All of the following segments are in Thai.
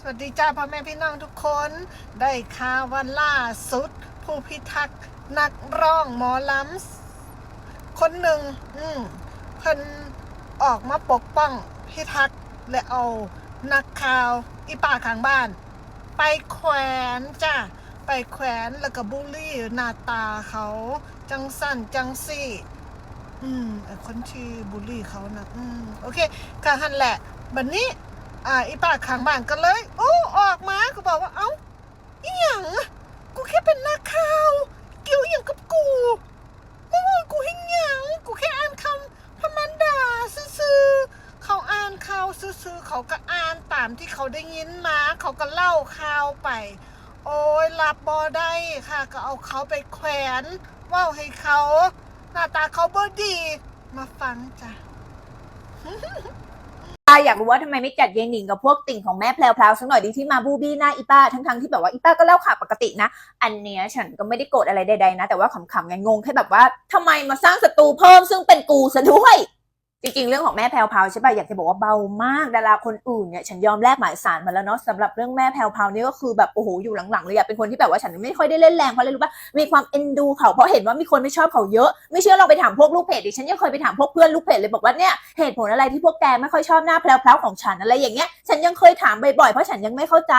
สวัสดีจ้าพ่อแม่พี่น้องทุกคนได้ข่าววันล่าสุด ผู้พิทักษ์นักร้องหมอลำคนหนึ่งอืมเพิ่นออกมาปกป้องพิทักษ์และเอานักข่าวอีป่าข้างบ้าน ไปแขวนจ้าไปแขวนแล้วก็บูลลี่หน้าตาเขาจังสั่นจังสี่อืมคนที่บูลลี่เขานะอืมโอเคก็หันแหละบันนี้ อ่าอีป้าข้างบ้านก็เลย โอ้ออกมาก็บอกว่าเอ้าอีหยังอะกูแค่เป็นนักข่าว เกี่ยวอหย่างกับกูมึงว่ากูเห็นหยังกูแค่อ่านคำพมันด่าซื่อๆเขาอ่านข่าวซื่อๆเขาก็อ่านตามที่เขาได้ยินมา เขาก็เล่าข่าวไป โอ้ยรับบอได้ค่ะ ก็เอาเขาไปแขวนว่าให้เขา หน้าตาเขาบอดี มาฟังจ้ะ อยากรู้ว่าทำไมไม่จัดยายหนิงกับพวกติ่งของแม่แพลวๆสักหน่อยดีที่มาบูบี้หน้าอีป้าทั้งๆที่แบบว่าอีป้าก็เล่าข่าวปกตินะ อันเนี้ยฉันก็ไม่ได้โกรธอะไรใดๆนะ แต่ว่าขำๆไงงงแค่แบบว่าทำไมมาสร้างศัตรูเพิ่มซึ่งเป็นกูซะด้วย จริงๆ เรื่องของแม่แพลวๆใช่ป่ะอยากจะบอกว่าเบามากดาราคนอื่นเนี่ยฉันยอมแลกหมายสารมาแล้วเนาะสำหรับเรื่องแม่แพลวๆนี่ก็คือแบบโอ้โหอยู่หลังๆเลยอะเป็นคนที่แบบว่าฉันไม่ค่อยได้เล่นแรงเพราะอะไรรู้ป่ะมีความเอ็นดูเขาเพราะเห็นว่ามีคนไม่ชอบเขาเยอะ ไม่เชื่อลองไปถามพวกลูกเพจดิฉันยังเคยไปถามพวกเพื่อนลูกเพจเลยบอกว่าเนี่ยเหตุผลอะไรที่พวกแกไม่ค่อยชอบหน้าแพลวๆของฉันอะไรอย่างเงี้ยฉันยังเคยถามบ่อยๆเพราะฉันยังไม่เข้าใจ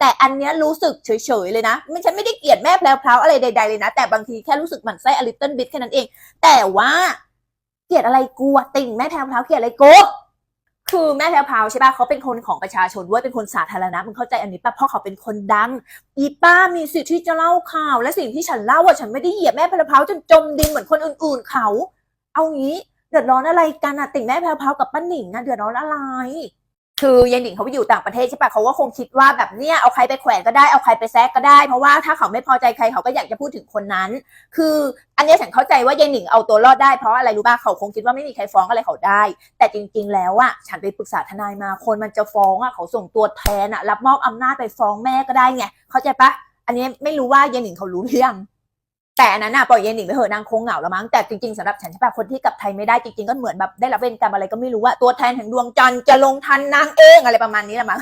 แต่อันเนี้ยรู้สึกเฉยๆเลยนะไม่ฉันไม่ได้เกลียดแม่แพลวๆอะไรใดๆเลยนะแต่บางทีแค่รู้สึกหมั่นไส้อลิตเติ้ลบิทแค่นั้นเอง แต่ว่า เกลียดอะไรกูอะติ่งแม่แพรวพราวเกลียดอะไรกูคือแม่แพรวพราวใช่ป่ะเขาเป็นคนของประชาชนด้วยเป็นคนสาธารณะมึงเข้าใจอันนี้ป่ะเพราะเขาเป็นคนดัง อีป้ามีสิทธิ์ที่จะเล่าข่าว และสิ่งที่ฉันเล่าอะฉันไม่ได้เหยียบแม่แพรวพราวจนจมดินเหมือนคนอื่นๆเขา เอางี้เดือดร้อนอะไรกันอะติ่งแม่แพรวพราวกับป้าหนิงอะเดือดร้อนอะไร คือยายหนิงเขาไปอยู่ต่างประเทศใช่ปะเขาก็คงคิดว่าแบบเนี้ยเอาใครไปแขวนก็ได้เอาใครไปแซกก็ได้ เพราะว่าถ้าเขาไม่พอใจใครเขาก็อยากจะพูดถึงคนนั้น คืออันนี้ฉันเข้าใจว่ายายหนิงเอาตัวรอดได้เพราะอะไรรู้ป่ะเขาคงคิดว่าไม่มีใครฟ้องอะไรเขาได้ แต่จริง ๆ แล้วอะฉันไปปรึกษาทนายมาคนมันจะฟ้องอะเขาส่งตัวแทนอะรับมอบอำนาจไปฟ้องแม่ก็ได้ไงเข้าใจปะอันนี้ไม่รู้ว่ายายหนิงเขารู้หรือยัง แต่อันนั้นน่ะปล่อยเยายหนิงไปเถอะนางคงเหงาแล้วมั้งแต่จริงๆสำหรับฉันใช่ปะคนที่กลับไทยไม่ได้จริงๆก็เหมือนแบบได้รับเวรกรรมอะไรก็ไม่รู้ว่าตัวแทนแห่งดวงจันทร์จะลงทันนางเองอะไรประมาณนี้แหละมั้ง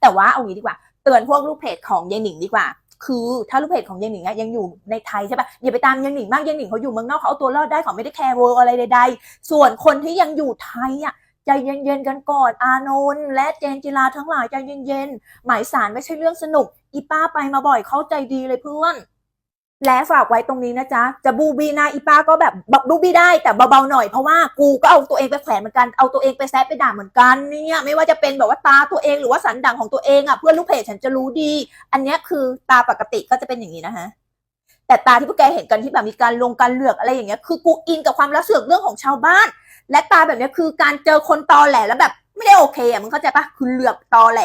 แต่ว่าเอางี้ดีกว่า เตือนพวกลูกเพจของเยายหนิงดีกว่า คือถ้าลูกเพจของเยายหนิงอะยังอยู่ในไทยใช่ปะอย่าไปตามเยายหนิงมากยายหนิงเขาอยู่เมืองนอกเขาเอาตัวรอดได้เขาไม่ได้แคร์เวอร์อะไรใดๆส่วนคนที่ยังอยู่ไทยอะใจเย็นๆกันก่อนอานนท์และเจนจิลาทั้งหลายใจเย็นๆหมายสารไม่ใช่เรื่องสนุก อีป้าไปมาบ่อยเข้าใจดีเลยเพื่อน และฝากไว้ตรงนี้นะจ๊ะ จะบูบีนาอีป้าก็แบบบูบีได้แต่เบาๆหน่อยเพราะว่ากูก็เอาตัวเองไปแขวนเหมือนกันเอาตัวเองไปแซะไปด่าเหมือนกันเนี่ยไม่ว่าจะเป็นแบบว่าตาตัวเองหรือว่าสันดังของตัวเองอะเพื่อนลูกเพจฉันจะรู้ดี อันนี้คือตาปกติก็จะเป็นอย่างนี้นะฮะแต่ตาที่พวกแกเห็นกันที่แบบมีการลงการเลือกอะไรอย่างเงี้ยคือกูอินกับความรักเสือกเรื่องของชาวบ้าน และตาแบบนี้คือการเจอคนตอแหลแล้วแบบไม่ได้โอเคอะมึงเข้าใจปะคือเหลือกตอแหล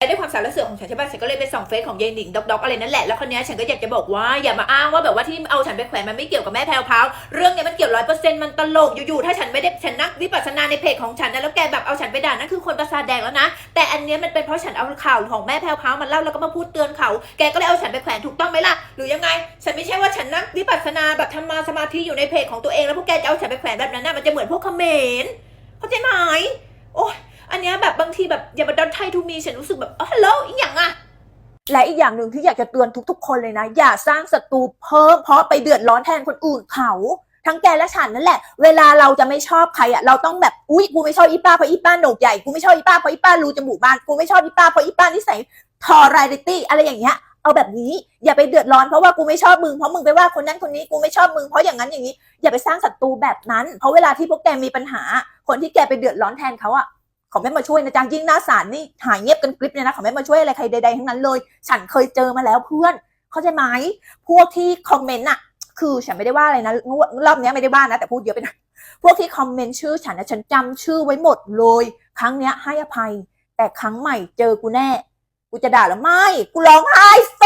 ด้วยความสารเสือของฉันใช่ป่ะฉันก็เลยไปส่องเฟซของยายหนิงด็อกด็อกอะไรนั่นแหละแล้วคนนี้ฉันก็อยากจะบอกว่าอย่ามาอ้างว่าแบบว่าที่เอาฉันไปแขวนมันไม่เกี่ยวกับแม่แพรวพาวเรื่องเนี้ยมันเกี่ยวร้อยเปอร์เซ็นต์มันตลกอยู่ๆถ้าฉันไม่ได้ฉันนักวิปัสสนาในเพจของฉันนะแล้วแกแบบเอาฉันไปด่านั่นคือคนประสาทแดงแล้วนะ แต่อันเนี้ยมันเป็นเพราะฉันเอาข่าวของแม่แพรวพาวมาเล่าแล้วก็มาพูดเตือนเขาแกก็เลยเอาฉันไปแขวนถูกต้องไหมล่ะหรือยังไง ฉันไม่ใช่ว่าฉันนักวิปัสสนาแบบทำมาสมาธิอยู่ในเพจของตัวเองแล้วพวกแกจะเอาฉันไปแขวนแบบนั้นน่ะมันจะเหมือนพวกเขมรเข้าใจไหมโอ้ย อันเนี้ยแบบบางทีแบบอย่ามาดันไทยทูมีฉันรู้สึกแบบอ๋อฮัลโหลอีกอย่างอะและอีกอย่างหนึ่งที่อยากจะเตือนทุกๆ คนเลยนะ อย่าสร้างศัตรูเพิ่มเพราะไปเดือดร้อนแทนคนอื่นเขาทั้งแกและฉันนั่นแหละ เวลาเราจะไม่ชอบใครอะเราต้องแบบ อุ๊ย กูไม่ชอบอีป้าเพราะอีป้าโหนกใหญ่ กูไม่ชอบอีป้าเพราะอีป้ารูจมูกบาน กูไม่ชอบอีป้าเพราะอีป้านิสัยทอไรดิตี้อะไรอย่างเงี้ย เอาแบบนี้ อย่าไปเดือดร้อนเพราะว่ากูไม่ชอบมึง เพราะมึงไปว่าคนนั้นคนนี้ กูไม่ชอบมึง เพราะอย่างนั้นอย่างนี้ อย่าไปสร้างศัตรูแบบนั้น เพราะเวลาที่พวกแกมีปัญหา คนที่แกไปเดือดร้อนแทนเขาอะ เขาไม่มาช่วยนะจ๊ะยิ่งหน้าศาลนี่หายเงียบกันกริบเลยนะเขาไม่มาช่วยอะไรใครใดๆทั้งนั้นเลย ฉันเคยเจอมาแล้วเพื่อน เข้าใจไหมพวกที่คอมเมนต์อะคือฉันไม่ได้ว่าอะไรนะรอบนี้ไม่ได้ว่านะแต่พูดเยอะไปนะพวกที่คอมเมนต์ชื่อฉันนะฉันจำชื่อไว้หมดเลย ครั้งเนี้ยให้อภัย แต่ครั้งใหม่เจอกูแน่ กูจะด่าแล้วไม่ กูร้องไห้โซ